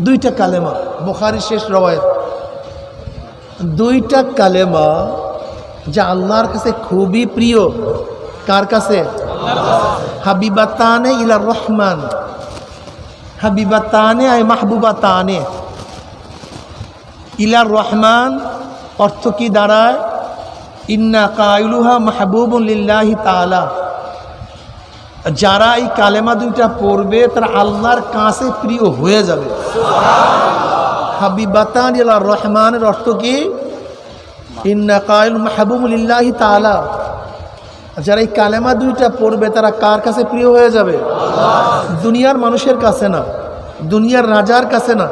দুইটা কালেমা, বুখারীর শেষ রওয়ায়াত। দুইটা কালেমা যা আল্লাহর কাছে খুবই প্রিয়। কার কাছে? হাবিবাতানে ইলা রহমান। হাবিবাতানে আয় মাহবুবাতানে। ইলার রহমান অর্থ কি দাঁড়ায়? ইন্না কাইলুহা মাহবুবুল লিল্লাহি তাআলা। যারা এই কালেমা দুইটা পড়বে তারা আল্লাহর কাছে প্রিয় হয়ে যাবে। হাবিবাতান রহমানের অর্থ কি? মাহবুবুলিল্লাহি তাআলা। যারা এই কালেমা দুইটা পড়বে তারা কার কাছে প্রিয় হয়ে যাবে? দুনিয়ার মানুষের কাছে না। দুনিয়ার রাজার কাছে না।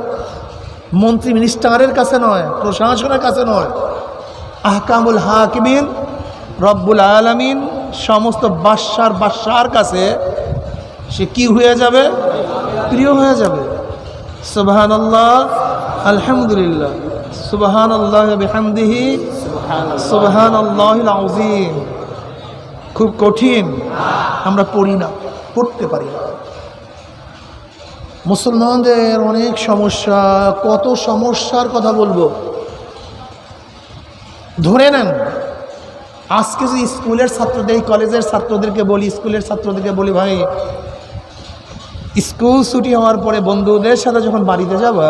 মন্ত্রী মিনিস্টারের কাছে নয়। প্রশাসনের কাছে নয়। আহকামুল হাকিমিন রব্বুল আলমিন সমস্ত বাদশার বাদশার কাছে সে কি হয়ে যাবে? প্রিয় হয়ে যাবে। সুবাহান আল্লাহ আলহামদুলিল্লাহ। সুবাহান আল্লাহ বিহামদিহি সুবাহান আল্লাহ খুব কঠিন। আমরা পড়ি না, পড়তে পারি না। মুসলমানদের অনেক সমস্যা, কত সমস্যার কথা বলব। ধরে নেন আজকে যদি স্কুলের ছাত্রদের কলেজের ছাত্রদেরকে বলি, স্কুলের ছাত্রদেরকে বলি, ভাই, স্কুল ছুটি হওয়ার পরে বন্ধুদের সাথে যখন বাড়িতে যাবা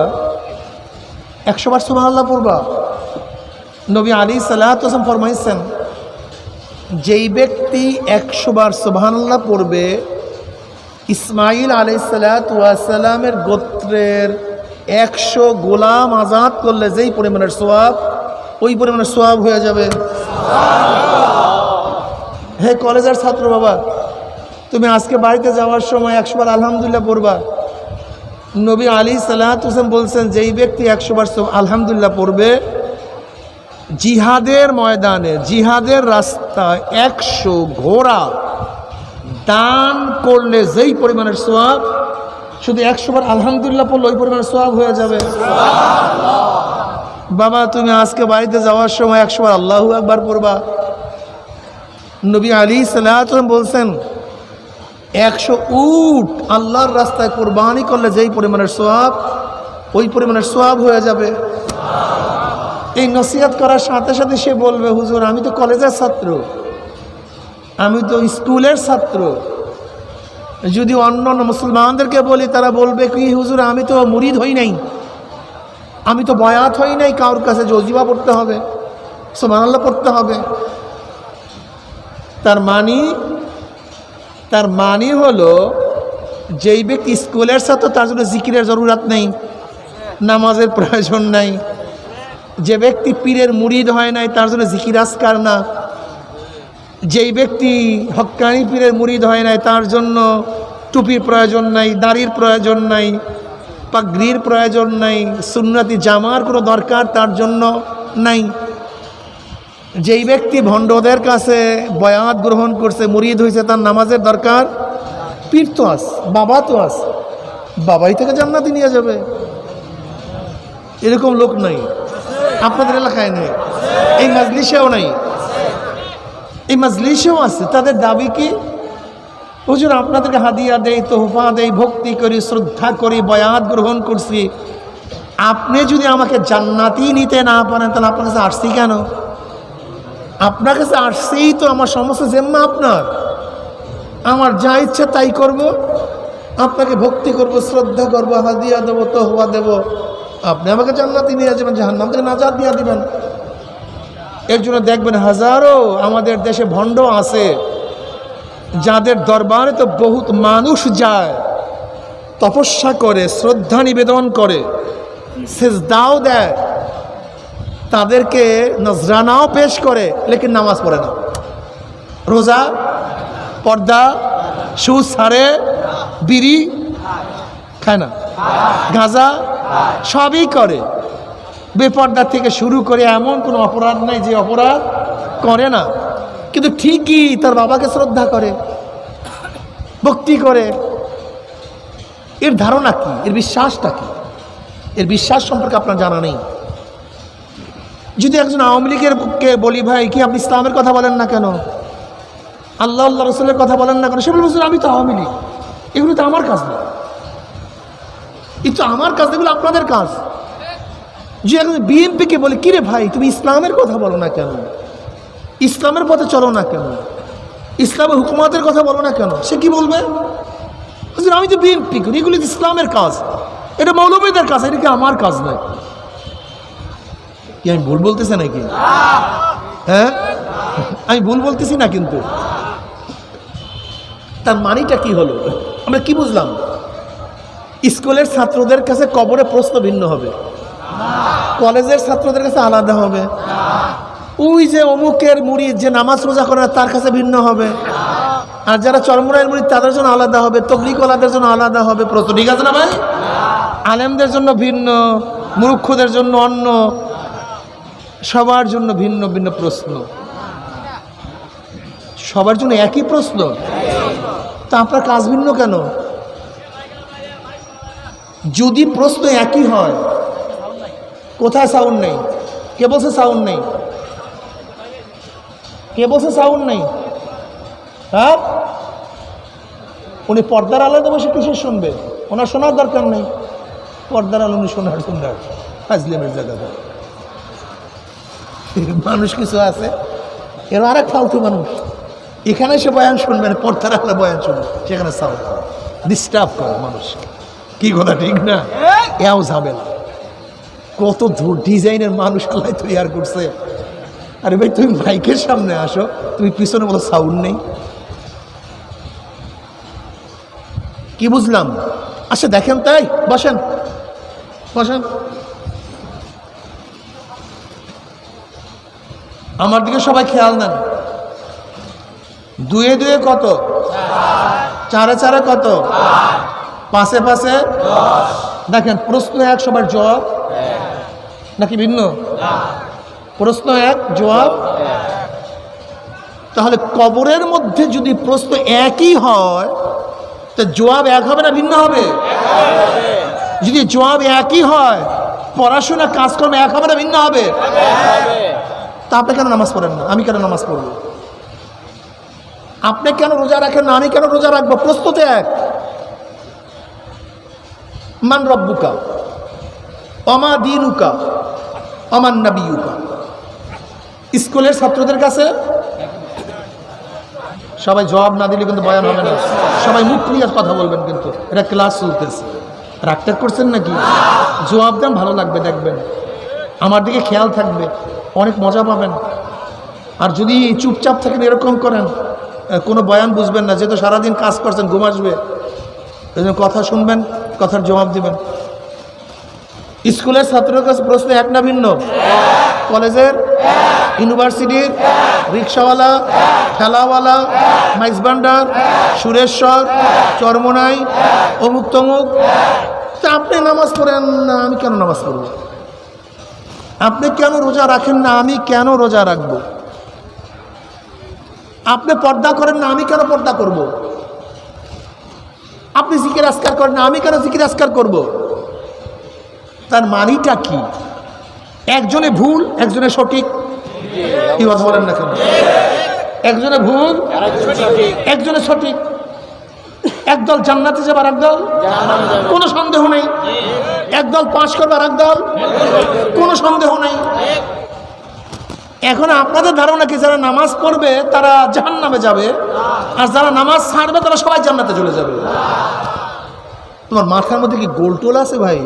একশো বার সুবাহ আল্লাহ পড়বা। নবী আলী সাল্লাহাম ফরমাইছেন, যেই ব্যক্তি একশো বার সুবহানাল্লাহ পড়বে ইসমাইল আলাইসালামের গোত্রের একশো গোলাম আজাদ করলে যেই পরিমাণের সোয়াব, ওই পরিমাণের সোয়াব হয়ে যাবে। হে কলেজের ছাত্র বাবা, তুমি আজকে বাড়িতে যাওয়ার সময় একশোবার আলহামদুলিল্লাহ পড়বা। নবী আলী সাল্লাহ হোসেন বলছেন, যেই ব্যক্তি একশোবার আলহামদুলিল্লাহ পড়বে, জিহাদের ময়দানে, জিহাদের রাস্তায় একশো ঘোড়া দান করলে যেই পরিমাণের সোয়াব শুধু একশোবার আলহামদুলিল্লাহ পড়লে ওই পরিমাণের সোয়াব হয়ে যাবে। বাবা, তুমি আজকে বাড়িতে যাওয়ার সময় একশোবার আল্লাহু একবার পড়বা। নবী আলী সাল্লাম বলছেন, একশো উট আল্লাহর রাস্তায় কোরবানি করলে যেই পরিমাণের সোয়াব, ওই পরিমাণের সোয়াব হয়ে যাবে। এই নসিহত করার সাথে সাথে সে বলবে, হুজুর, আমি তো কলেজের ছাত্র, আমি তো স্কুলের ছাত্র। যদি অন্য মুসলমানদেরকে বলি, তারা বলবে কি, হুজুর, আমি তো মুরিদ হই নাই। আমি তো বয়াত হই নাই, কারোর কাছে জজিবা পড়তে হবে সোমানাল্লাহ পড়তে হবে। তার মানি তার মানি হলো যেই ব্যক্তি স্কুলের ছাত্র, তার জন্য জিকিরের জরুরাত নেই, নামাজের প্রয়োজন নাই। যে ব্যক্তি পীরের মুরিদ হয় নাই, তার জন্য জিকির আসকার না। যেই ব্যক্তি হক্কানি পীরের মুরিদ হয় নাই, তার জন্য টুপির প্রয়োজন নাই, দাড়ির প্রয়োজন নাই। পাগড়ির প্রয়োজন নাই, সুন্নতি জামার কোনো দরকার তার জন্য নাই। যেই ব্যক্তি ভণ্ডদের কাছে বয়াত গ্রহণ করছে, মুরিদ হয়েছে তার নামাজের দরকার? পীর তো আস, বাবা তো আস, বাবাই থেকে জান্নাতি নিয়ে যাবে। এরকম লোক নাই, আপনাদের এলাকায় নেই, এই মাজলিসেও নাই। এই মাজলিসেও আছে, তাদের দাবি কি? হুজুর, আপনাদেরকে হাদিয়া দেই, তোহফা দেই, ভক্তি করি, শ্রদ্ধা করি, বয়াত গ্রহণ করছি। আপনি যদি আমাকে জান্নাতি নিতে না পারেন, তাহলে আপনার কাছে আসছি কেন? আপনার কাছে আসছেই তো আমার সমস্ত জেম্মা আপনার। আমার যা ইচ্ছা তাই করব, আপনাকে ভক্তি করব, শ্রদ্ধা করব, হাদিয়া দেবো, তোহফা দেবো। আপনি আমাকে জান্নাতি নিয়ে যাবেন, জাহান্নাম থেকে নাজাদ দিয়ে দিবেন। এর জন্য দেখবেন হাজারো আমাদের দেশে ভণ্ড আছে। যাদের দরবারে তো বহুত মানুষ যায়, তপস্যা করে, শ্রদ্ধা নিবেদন করে, সেজদাও দেয়, তাদেরকে নজরানাও পেশ করে, লেকিন নামাজ পড়ে না। রোজা, পর্দা সু সারে বিড়ি খায় না। গাঁজা সবই করে। বেপর্দার থেকে শুরু করে এমন কোনো অপরাধ নাই যে অপরাধ করে না। কিন্তু ঠিকই তার বাবাকে শ্রদ্ধা করে ভক্তি করে। এর ধারণা কি? এর বিশ্বাসটা কি? এর বিশ্বাস সম্পর্কে আপনার জানা নেই। যদি একজন আওয়ামী লীগের কে বলি ভাই কি আপনি ইসলামের কথা বলেন না কেন? আল্লাহ আল্লাহ রসুলের কথা বলেন না কেন? সে বলবে "হুজুর, আমি তো আওয়ামী লীগ। এগুলো তো আমার কাজ না। এই তো আমার কাজ এগুলো আপনাদের কাজ। যে একজন বিএনপিকে বলে কিরে ভাই তুমি ইসলামের কথা বলো না কেন? ইসলামের পথে চলো না কেন? ইসলামের হুকুমাতের কথা বলো না কেন? সে কি বলবে? আমি তো বিএনপি করি, এগুলি ইসলামের কাজ। এটা মৌলবীদের কাজ, এটা কি আমার কাজ নয়? কি, আমি ভুল বলতেছি নাকি? হ্যাঁ? আমি ভুল বলতেছি না কিন্তু। তার মানিটা কি হলো? আমরা কি বুঝলাম? স্কুলের ছাত্রদের কাছে কবরে প্রশ্ন ভিন্ন হবে। কলেজের ছাত্রদের কাছে আলাদা হবে। ওই যে অমুকের মুড়ি, যে নামাজ রোজা করে তার কাছে ভিন্ন হবে। আর যারা চরমরায়ের মুড়ি, তাদের জন্য আলাদা হবে। তবলিকওয়ালাদের জন্য আলাদা হবে। প্রশ্ন ঠিক আছে না ভাই? আলেমদের জন্য ভিন্ন, মূর্খদের জন্য অন্য, সবার জন্য ভিন্ন ভিন্ন প্রশ্ন। সবার জন্য একই প্রশ্ন? তা আপনার কাজ ভিন্ন কেন? যদি প্রশ্ন একই হয়, কোথায় সাউন্ড নেই? কে বলছে সাউন্ড নেই? কে বলছে সাউন্ড নেই? হ্যাঁ? উনি পর্দার আলাদা বসে কিসের শুনবে? ওনার শোনার দরকার নেই। পর্দার আলো উনি শোনার শুনবার ফাজলিমের জায়গাতে মানুষ কিছু আছে? এর আরেক ফালতু মানুষ। এখানে সে বয়ান শুনবে না পর্দার আলো বয়ান শুনবে। সেখানে সাউন্ড ডিস্টার্ব করে মানুষ। কি কথা ঠিক না? এও যাবে না কত দূর ডিজাইনের মানুষ আল্লাহ তৈরি করছে। আরে ভাই, তুমি মাইকের সামনে আসো। তুমি পিছনে বলো সাউন্ড নেই। কি বুঝলাম? আচ্ছা দেখেন তাই? বসেন। বসেন। আমার দিকে সবাই খেয়াল নেন। দুয়ে দুয়ে কত? চারে চারে কত? পাশে পাশে দেখেন, প্রশ্ন এক, সবার জবাব? নাকি ভিন্ন? প্রশ্ন এক, জবাব? তাহলে কবরের মধ্যে যদি প্রশ্ন একই হয়, তা জবাব এক হবে না ভিন্ন হবে? যদি জবাব একই হয়, পড়াশোনা কাজকর্ম এক হবে না ভিন্ন হবে? তা আপনি কেন নামাজ পড়েন না? আমি কেন নামাজ পড়ব? আপনি কেন রোজা রাখেন না? আমি কেন রোজা রাখব? প্রশ্ন তো এক। মান রব্বুকা অমা দিনুকা অমান স্কুলের ছাত্রদের কাছে? সবাই জবাব না দিলে কিন্তু বয়ান হবে না। সবাই মুখ ক্লিয়ার কথা বলবেন কিন্তু। এটা ক্লাস চলতেছে। রাগটা করছেন নাকি? জবাব দেন, ভালো লাগবে, দেখবেন। আমার দিকে খেয়াল থাকবে। অনেক মজা পাবেন। আর যদি চুপচাপ থাকেন, এরকম করেন কোনো বয়ান বুঝবেন না। যেহেতু সারাদিন কাজ করছেন, ঘুম আসবে। কথা শুনবেন, কথার জবাব দিবেন। স্কুলের ছাত্রের কাছে প্রশ্ন এক না ভিন্ন? কলেজের? ইউনিভার্সিটির রিক্সাওয়ালা, ঠেলাওয়ালা, মাইজবান্ডার, সুরেশ্বর, চরমনাই অমুক তমুক তা আপনি নামাজ পড়েন না, আমি কেন নামাজ পড়ব আপনি কেন রোজা রাখেন না, আমি কেন রোজা রাখব আপনি পর্দা করেন না, আমি কেন পর্দা করব। আপনি জিকির আসকার করেন না, আমি কেন জিকির আসকার করব। তার মানিটা কি একজনে ভুল, একজনে সঠিক কি বলেন না কেন? একজনে ভুল, একজনে সঠিক। একদল জান্নাতে যাবার একদল কোনো সন্দেহ নেই। একদল পাশ করবার একদল কোনো সন্দেহ নেই। এখন আপনাদের ধারণা কি, যারা নামাজ পড়বে তারা জাহান নামে যাবে, আর যারা নামাজ ছাড়বে তারা সবাই জান্নাতে চলে যাবে। তোমার মাথার মধ্যে কি গোল টোল আছে ভাই?